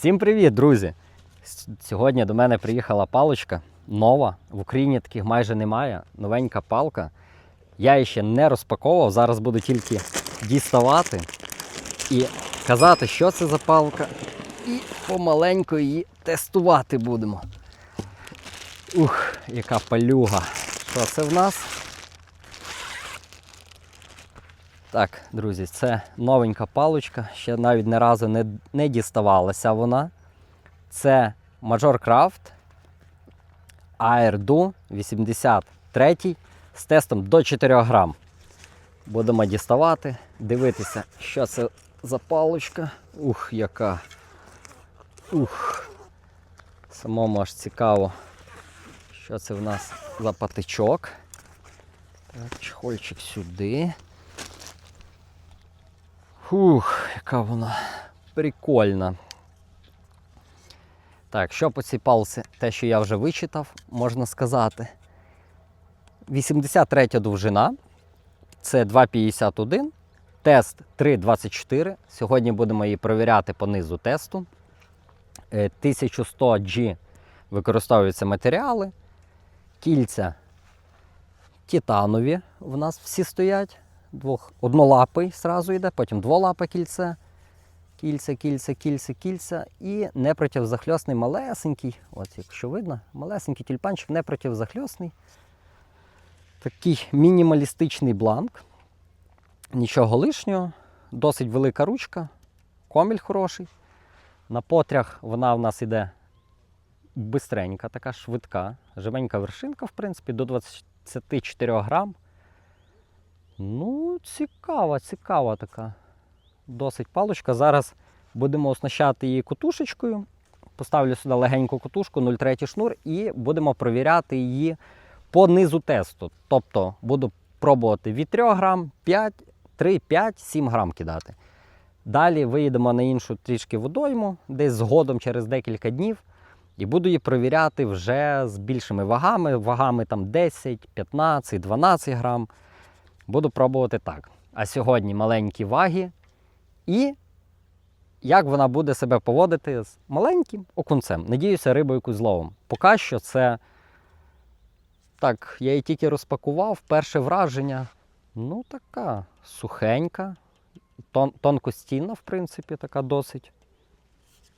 Всім привіт, друзі! Сьогодні до мене приїхала паличка нова. В Україні таких майже немає. Новенька палка. Я її ще не розпаковував. Зараз буду тільки діставати і казати, що це за палка. І помаленьку її тестувати будемо. Ух, яка палюга. Що це в нас? Так, друзі, це новенька паличка, ще навіть не разу не, не діставалася вона. Це Major Craft AirDo 83 з тестом до 4 грам. Будемо діставати, дивитися, що це за паличка. Ух, яка. Ух. Самому аж цікаво, що це в нас за патичок. Так, чехольчик сюди. Фух, яка вона прикольна. Так, що по цій палці, те, що я вже вичитав, можна сказати. 83 довжина, це 2,51, тест 3,24. Сьогодні будемо її перевіряти по низу тесту. Е, 1100G використовуються матеріали, кільця титанові в нас всі стоять двох, однолапий зразу йде, потім дволапе кільце, кільце, кільце, кільце, кільце і непротивзахльосний малесенький, от якщо видно, малесенький тюльпанчик, непротивзахльосний. Такий мінімалістичний бланк. Нічого лишнього, досить велика ручка, коміль хороший. На потрях вона в нас йде бистренька, така швидка, живенька вершинка, в принципі, до 24 грам. Ну, цікава, цікава така. Досить паличка. Зараз будемо оснащати її котушечкою. Поставлю сюди легеньку котушку, 0,3 шнур, і будемо провіряти її по низу тесту. Тобто буду пробувати від 3 грам, 5, 3, 5, 7 грам кидати. Далі виїдемо на іншу трішки водойму, десь згодом через декілька днів. І буду її провіряти вже з більшими вагами, вагами там 10, 15, 12 грам. Буду пробувати так. А сьогодні маленькі ваги. І як вона буде себе поводити з маленьким окунцем. Надіюся, рибу якусь зловом. Поки що це. Так, я її тільки розпакував. Перше враження. Ну, така сухенька, тон, тонкостінна, в принципі, така досить.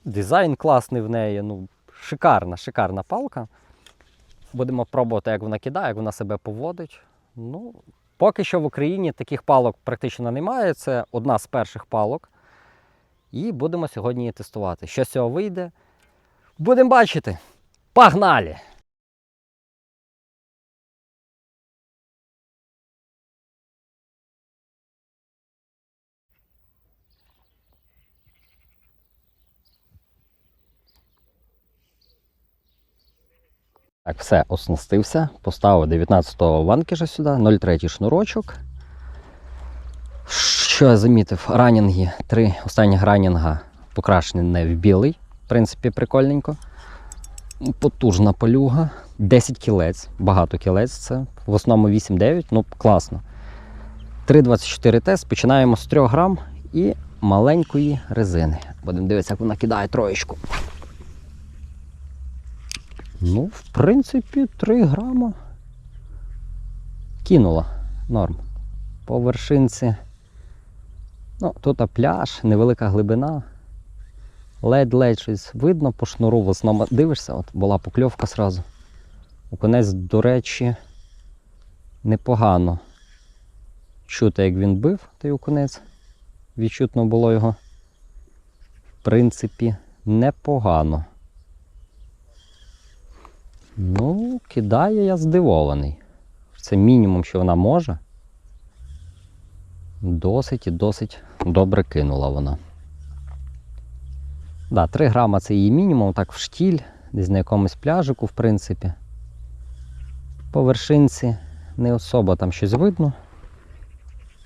Дизайн класний в неї. Ну, шикарна, шикарна палка. Будемо пробувати, як вона кидає, як вона себе поводить. Ну, Поки що в Україні таких палок практично немає. Це одна з перших палок. І будемо сьогодні її тестувати. Що з цього вийде? Будемо бачити. Погнали! Так, все, оснастився. Поставив 19-го ванкіша сюди, 0,3 шнурочок. Що я замітив? Ранінги, три останніх ранінга покрашені не в білий. В принципі, прикольненько. Потужна полюга. 10 кілець, багато кілець. Це в основному 8-9, ну класно. 3,24 тест. Починаємо з 3 грам і маленької резини. Будемо дивитися, як вона кидає троєчку. Ну, в принципі, 3 грама. Кинула. Норм. По вершинці. Ну, тут пляж, невелика глибина. Ледь-ледь щось видно по шнуру. В основному дивишся, от була покльовка зразу. Окунець, до речі, непогано. Чути, як він бив, той окунець. Відчутно було його. В принципі, непогано. Ну, кидає я здивований. Це мінімум, що вона може. Досить і досить добре кинула вона. Да, 3 грама це її мінімум, так в штіль, десь на якомусь пляжику, в принципі. По вершинці не особо там щось видно.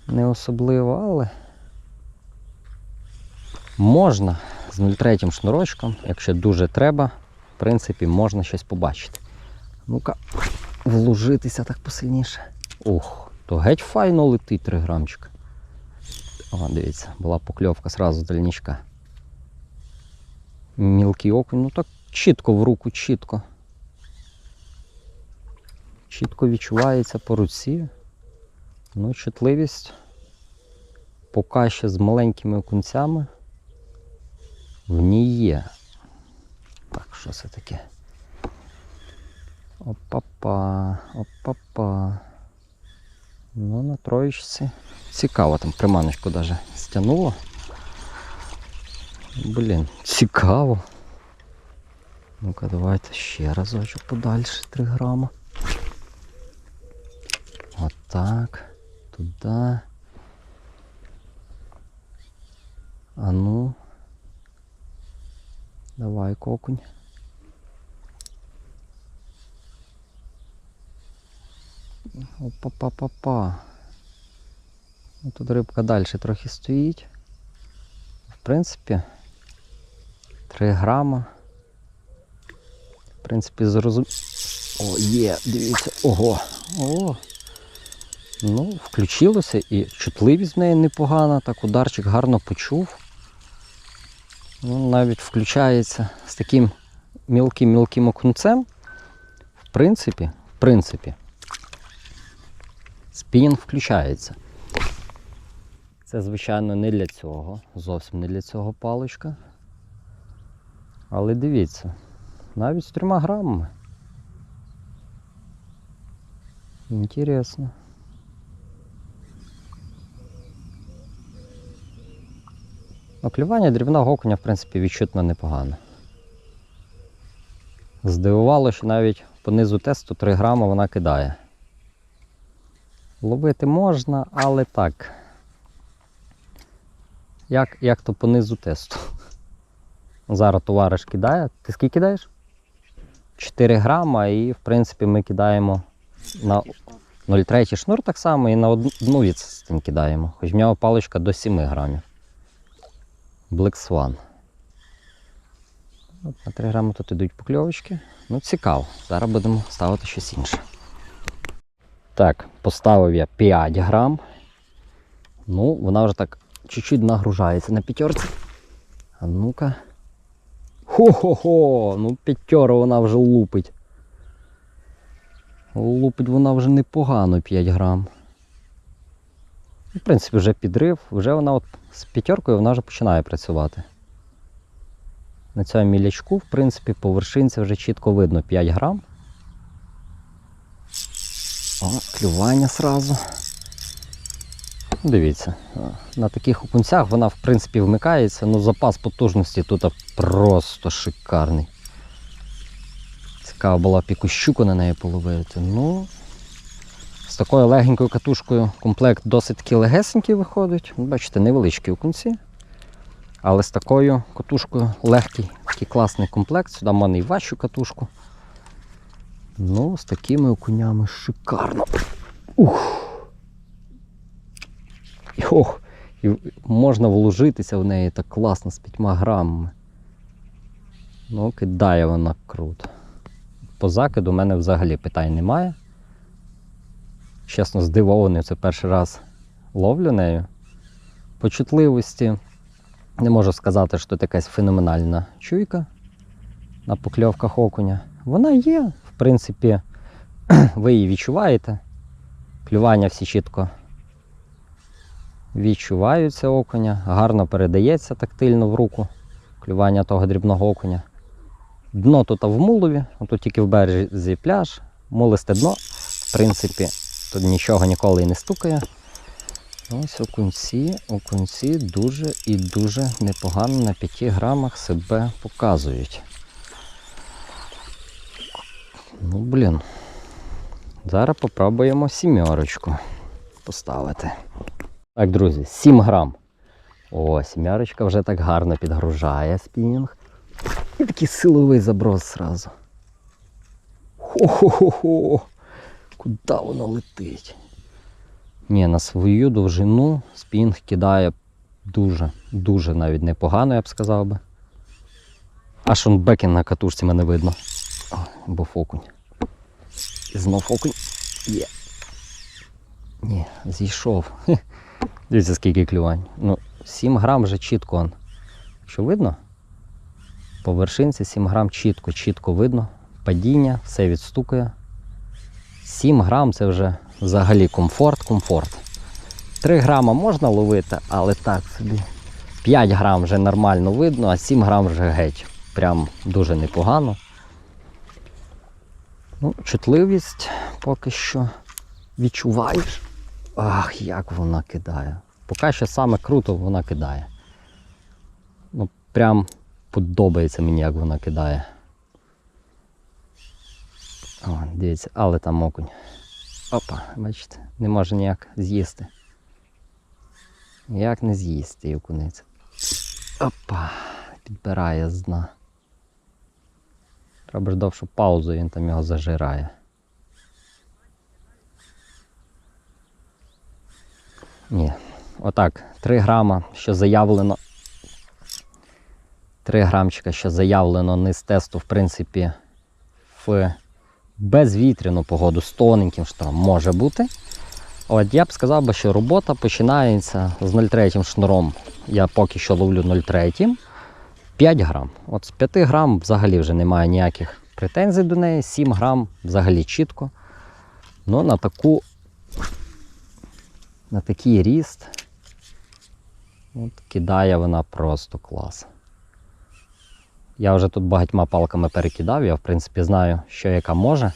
Не особливо, але можна з 0,3 шнурочком, якщо дуже треба, в принципі, можна щось побачити. Ну-ка, вложитися так посильніше. Ух, то геть файно летить 3 грамчика. О, дивіться, була покльовка сразу з дальнічка. Мілкий окунь, ну так чітко в руку, чітко. Чітко відчувається по руці. Ну, чутливість поки ще з маленькими окунцями в ній є. Так, що це таке? Опа-па, опа-па. Ну, на троєчці. Цікаво, там приманочку даже стягнуло. Блін, цікаво. Ну-ка, давайте ще разочок подальше 3 грама. Отак. Туди. А ну. Давай, кокунь. Опа-па-па-па. Ну, Тут рибка далі трохи стоїть. В принципі, 3 грама. В принципі, зрозум... О, є, дивіться, ого. О. Ну, включилося і чутливість в неї непогана, так ударчик гарно почув. Ну, навіть включається з таким мілким-мілким окунцем. В принципі, в принципі, спінінг включається. Це, звичайно, не для цього, зовсім не для цього паличка. Але дивіться, навіть з трьома грамами. Інтересно. Клювання дрібного окуня, в принципі, відчутно непогано. Здивувало, що навіть по низу тесту 3 грами вона кидає. Ловити можна, але так. Як, як то по низу тесту. Зараз товариш кидає. Ти скільки кидаєш? 4 грама і в принципі ми кидаємо на 0,3 шнур так само і на одну відстань кидаємо. Хоч в нього паличка до 7 грамів. Black Swan. От на 3 грами тут ідуть покльовочки. Ну, цікаво. Зараз будемо ставити щось інше. Так, поставив я 5 грам. Ну, вона вже так чуть-чуть нагружається на п'ятерці. А ну-ка. Хо-хо-хо! Ну, п'ятеро вона вже лупить. Лупить вона вже непогано 5 грам. В принципі, вже підрив, вже вона от з п'ятеркою вона вже починає працювати. На цьому мілячку, в принципі, по вершинці вже чітко видно 5 грам. О, клювання сразу. Дивіться, на таких окунцях вона в принципі вмикається, ну запас потужності тут просто шикарний. Цікаво була пікущуку на неї половити. Ну, з такою легенькою катушкою комплект досить таки легесенький виходить. Бачите, невеличкі окунці. Але з такою катушкою легкий, такий класний комплект. Сюди в мене і важчу катушку. Ну, з такими окунями шикарно. Ух! І, ох, і можна вложитися в неї так класно з 5 грамами. Ну, кидає вона круто. По закиду у мене взагалі питань немає. Чесно, здивований, це перший раз ловлю нею. По чутливості не можу сказати, що це феноменальна чуйка на покльовках окуня. Вона є, в принципі, ви її відчуваєте. Клювання всі чітко відчуваються окуня, гарно передається тактильно в руку клювання того дрібного окуня. Дно тут в мулові, тут тільки в березі пляж, мулисте дно. В принципі, тут нічого ніколи не стукає. Ось окунці, окунці дуже і дуже непогано на 5 грамах себе показують. Ну, блін. Зараз попробуємо сімерочку поставити. Так, друзі, 7 грам. О, сімерочка вже так гарно підгружає спінінг. І такий силовий заброс зразу. Хо-хо-хо-хо! Куди воно летить? Ні, на свою довжину спінг кидає дуже, дуже навіть непогано, я б сказав би. Аж он бекін на катушці мене видно. О, бо фокунь. І знов фокунь. Є. Ні, зійшов. Дивіться, скільки клювань. Ну, 7 грам вже чітко он. Що видно? По вершинці 7 грам чітко, чітко видно. Падіння, все відстукує. 7 грам це вже взагалі комфорт, комфорт. 3 грама можна ловити, але так собі. 5 грам вже нормально видно, а 7 грам вже геть. Прям дуже непогано. Ну, чутливість поки що відчуваєш. Ах, як вона кидає. Поки що саме круто вона кидає. Ну, прям подобається мені, як вона кидає. О, дивіться, але там окунь. Опа, бачите, не може ніяк з'їсти. Як не з'їсти окуниця. Опа, підбирає з дна. Треба ж довшу паузу, він там його зажирає. Ні, отак, 3 грама, що заявлено. 3 грамчика, що заявлено низ тесту, в принципі, в безвітряну погоду з тоненьким шнуром може бути. От я б сказав би, що робота починається з 0,3 шнуром. Я поки що ловлю 0,3. 5 грам. От з 5 грам взагалі вже немає ніяких претензій до неї. 7 грам взагалі чітко. Ну на таку на такий ріст от, кидає вона просто клас. Я вже тут багатьма палками перекидав, я в принципі знаю, що яка може.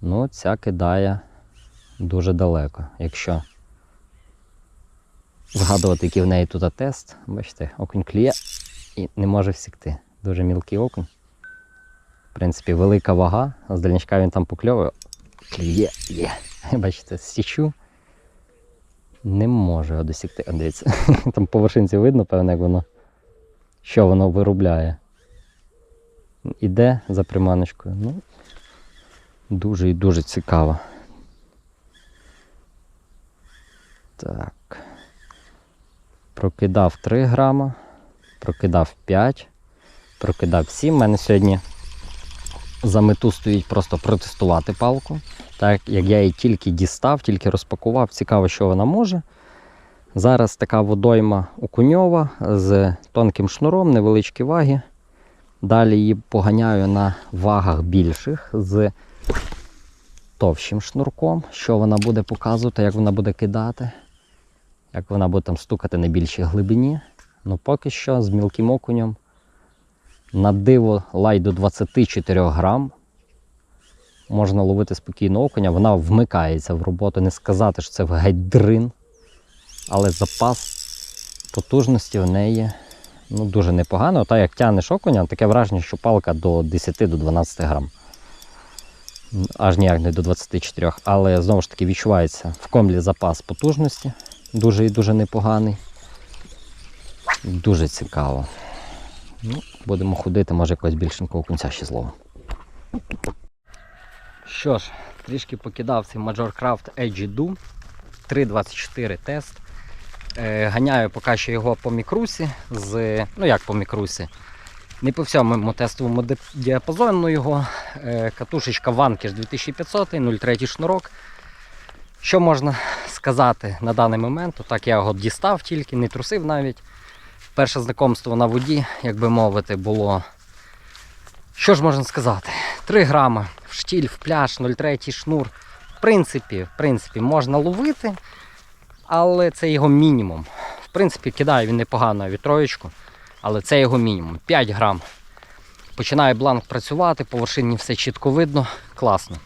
Ну, ця кидає дуже далеко. Якщо згадувати, який в неї тут тест, бачите, окунь кліє і не може всікти. Дуже мілкий окунь. В принципі, велика вага, з дальнячка він там покльовує. Клює, є. Бачите, січу. Не може його досягти. А, Дивіться, там по вершинці видно, певне, як воно, що воно виробляє. Іде за приманочкою. Ну, дуже і дуже цікаво. Так. Прокидав 3 грама, прокидав 5, прокидав 7. У мене сьогодні за мету стоїть просто протестувати палку. Так як я її тільки дістав, тільки розпакував, цікаво, що вона може. Зараз така водойма окуньова з тонким шнуром, невеличкі ваги. Далі її поганяю на вагах більших з товщим шнурком, що вона буде показувати, як вона буде кидати, як вона буде там стукати на більшій глибині. Ну поки що з мілким окунем на диво лай до 24 грам. Можна ловити спокійно окуня, вона вмикається в роботу. Не сказати, що це геть дрин, але запас потужності в неї ну, дуже непогано. Та як тягнеш окуня, таке враження, що палка до 10-12 грам. Аж ніяк не до 24. Але знову ж таки відчувається в комлі запас потужності. Дуже і дуже непоганий. Дуже цікаво. Ну, Будемо ходити, може якогось більшенького окунця ще зловимо. Що ж, трішки покидав цей Major Craft Edge Do 3.24 тест. Е, ганяю поки що його по мікрусі. з, Ну як по мікрусі? Не по всьому тестовому діапазону його. Е, катушечка Vanquish 2500, 0,3 шнурок. Що можна сказати на даний момент? Так я його дістав тільки, не трусив навіть. Перше знайомство на воді, як би мовити, було. Що ж можна сказати? 3 грама в штіль, в пляж, 0,3 шнур. В принципі, в принципі, можна ловити, але це його мінімум. В принципі, кидає він непогано вітроєчку, але це його мінімум. 5 грам. Починає бланк працювати, по вершині все чітко видно, класно.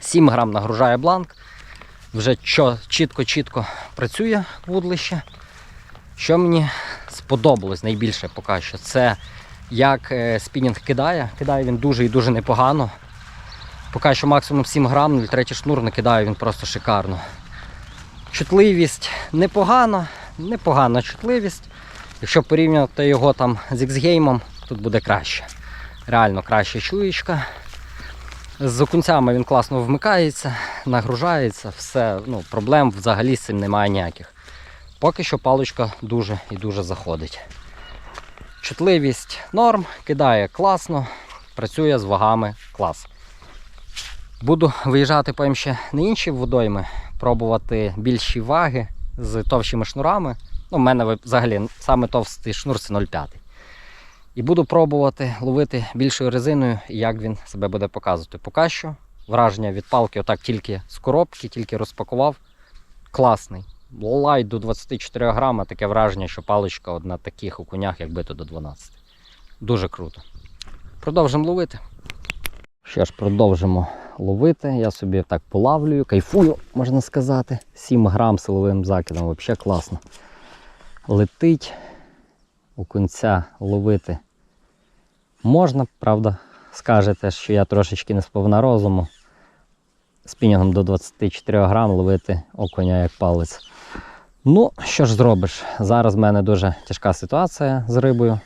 7 грам нагружає бланк. Вже чітко-чітко працює вудлище. Що мені сподобалось найбільше поки що, це як е, спінінг кидає. Кидає він дуже і дуже непогано. Поки що максимум 7 грам, 0,3 шнур накидає він просто шикарно. Чутливість непогана, непогана чутливість. Якщо порівняти його там з X-геймом, тут буде краще. Реально краща чуєчка. З окунцями він класно вмикається, нагружається, все, ну, проблем взагалі з цим немає ніяких. Поки що паличка дуже і дуже заходить. Чутливість норм, кидає класно, працює з вагами клас. Буду виїжджати потім ще на інші водойми, пробувати більші ваги з товщими шнурами. Ну, У мене взагалі саме товстий шнур це 0,5. І буду пробувати ловити більшою резиною, як він себе буде показувати. Поки що враження від палки, отак тільки з коробки, тільки розпакував. Класний. Лайт до 24 грама, таке враження, що паличка на таких окунях, як бито до 12. Дуже круто. Продовжимо ловити. Що ж, продовжимо ловити. Я собі так полавлюю, кайфую, можна сказати. 7 грам силовим закидом, взагалі класно. Летить у кінця ловити можна, правда, скажете, що я трошечки не сповна розуму. Спінінгом до 24 грам ловити окуня як палець. Ну, що ж зробиш? Зараз в мене дуже тяжка ситуація з рибою.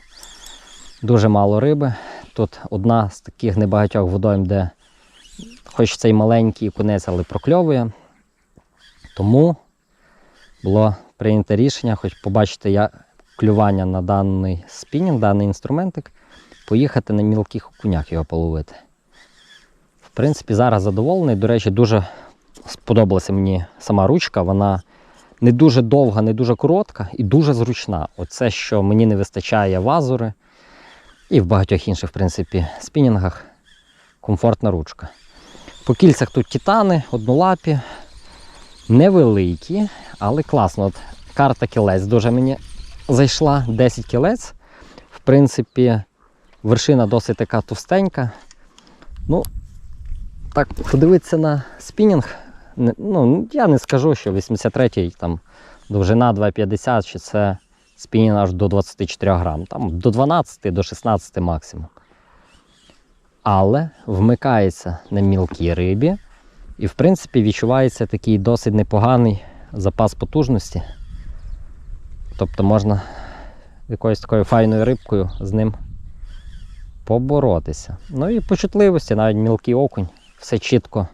Дуже мало риби. Тут одна з таких небагатьох водойм, де хоч цей маленький кунець, але прокльовує. Тому було прийнято рішення, хоч побачити я клювання на даний спінінг, даний інструментик, поїхати на мілких окунях його половити. В принципі, зараз задоволений. До речі, дуже сподобалася мені сама ручка. Вона не дуже довга, не дуже коротка і дуже зручна. Оце, що мені не вистачає в азури і в багатьох інших, в принципі, спінінгах. Комфортна ручка. По кільцях тут титани, однолапі, невеликі, але класно. От карта кілець дуже мені зайшла 10 кілець. В принципі, вершина досить така товстенька. Ну, так, подивитися на спінінг. Ну, я не скажу, що 83-й там довжина 2,50, чи це спінінг аж до 24 грам. Там до 12, до 16 максимум. Але вмикається на мілкій рибі. І, в принципі, відчувається такий досить непоганий запас потужності. Тобто можна якоюсь такою файною рибкою з ним поборотися. Ну і по чутливості, навіть мілкий окунь, все чітко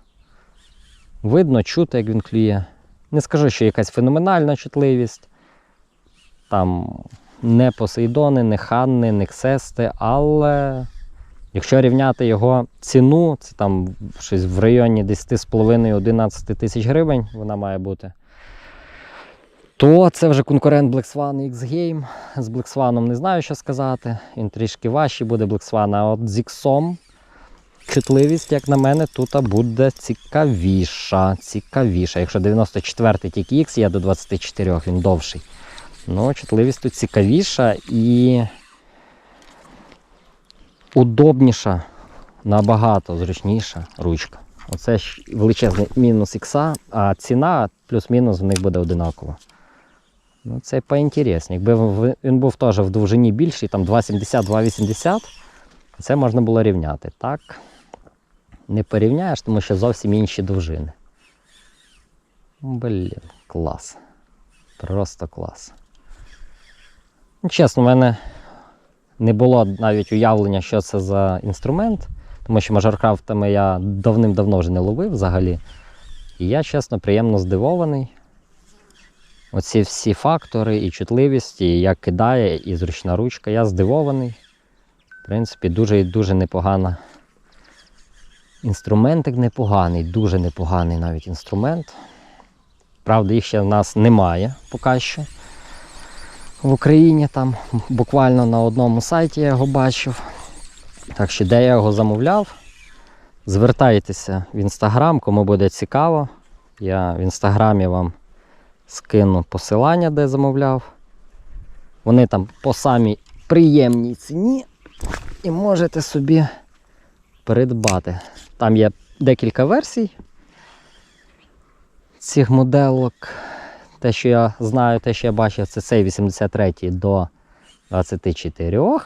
видно, чути, як він клює. Не скажу, що якась феноменальна чутливість. Там не посейдони, не ханни, не ксести, але якщо рівняти його ціну, це там щось в районі 10,5-11 тисяч гривень вона має бути то це вже конкурент Black Swan X Game. З Black Swan не знаю, що сказати. Він трішки важчий буде Black Swan, а от з X чутливість, як на мене, тут буде цікавіша. Цікавіша. Якщо 94-й тільки X є до 24, він довший. Ну, чутливість тут цікавіша і удобніша, набагато зручніша ручка. Оце ж величезний мінус ікса, а ціна плюс-мінус в них буде одинакова. Ну, це поінтересніше. Якби він був теж в довжині більший, там 2,70-2,80, це можна було рівняти. Так, не порівняєш, тому що зовсім інші довжини. Блін, клас. Просто клас. Ну, Чесно, в мене не було навіть уявлення, що це за інструмент, тому що мажоркрафтами я давним-давно вже не ловив взагалі. І я, чесно, приємно здивований. Оці всі фактори, і чутливість, і як кидає, і зручна ручка. Я здивований. В принципі, дуже і дуже непогана. Інструментик непоганий, дуже непоганий навіть інструмент. Правда, їх ще в нас немає поки що. В Україні там буквально на одному сайті я його бачив. Так що, де я його замовляв, звертайтеся в інстаграм, кому буде цікаво. Я в інстаграмі вам скину посилання, де замовляв. Вони там по самій приємній ціні і можете собі придбати. Там є декілька версій цих моделок. Те, що я знаю, те, що я бачив, це цей 83 до 24.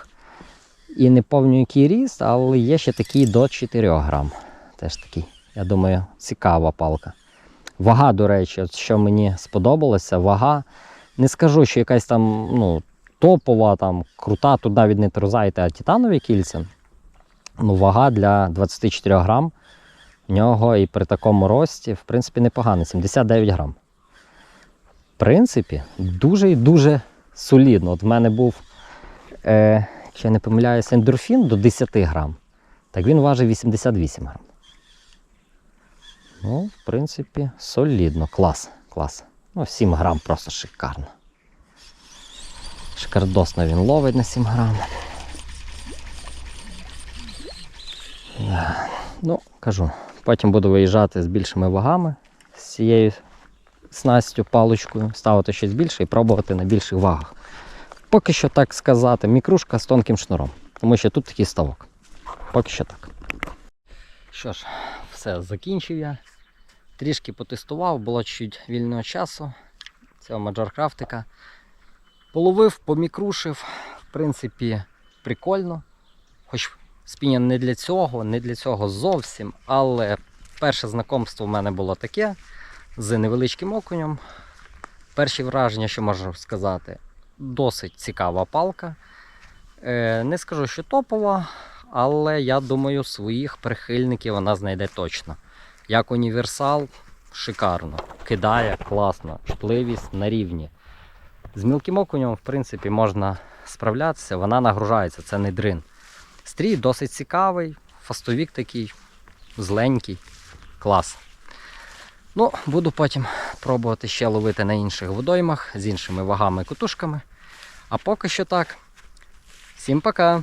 І не пам'ятаю, який ріст, але є ще такий до 4 грам. Теж такий, я думаю, цікава палка. Вага, до речі, от що мені сподобалося, вага. Не скажу, що якась там ну, топова, там, крута, тут навіть не трузайте, а титанові кільця. Ну, вага для 24 грам в нього і при такому рості, в принципі, непогано, 79 грам. Принципі, дуже і дуже солідно. От в мене був, е, якщо я не помиляюся, ендорфін до 10 грам. Так він важив 88 грам. Ну, в принципі, солідно. Клас. Клас. Ну, 7 грам просто шикарно. Шикардосно він ловить на 7 грам. Ну, кажу, потім буду виїжджати з більшими вагами з цією снастю, паличкою, ставити щось більше і пробувати на більших вагах. Поки що так сказати, мікрушка з тонким шнуром, тому що тут такий ставок. Поки що так. Що ж, все, закінчив я. Трішки потестував, було чуть вільного часу цього маджоркрафтика. Половив, помікрушив. В принципі, прикольно. Хоч спінін не для цього, не для цього зовсім. Але перше знайомство в мене було таке з невеличким окунем. Перші враження, що можу сказати, досить цікава палка. Е, не скажу, що топова, але я думаю, своїх прихильників вона знайде точно. Як універсал, шикарно. Кидає класно, чутливість на рівні. З мілким окунем, в принципі, можна справлятися, вона нагружається, це не дрин. Стрій досить цікавий, фастовік такий, зленький, клас. Ну, буду потім пробувати ще ловити на інших водоймах з іншими вагами і кутушками. А поки що так. Всім пока!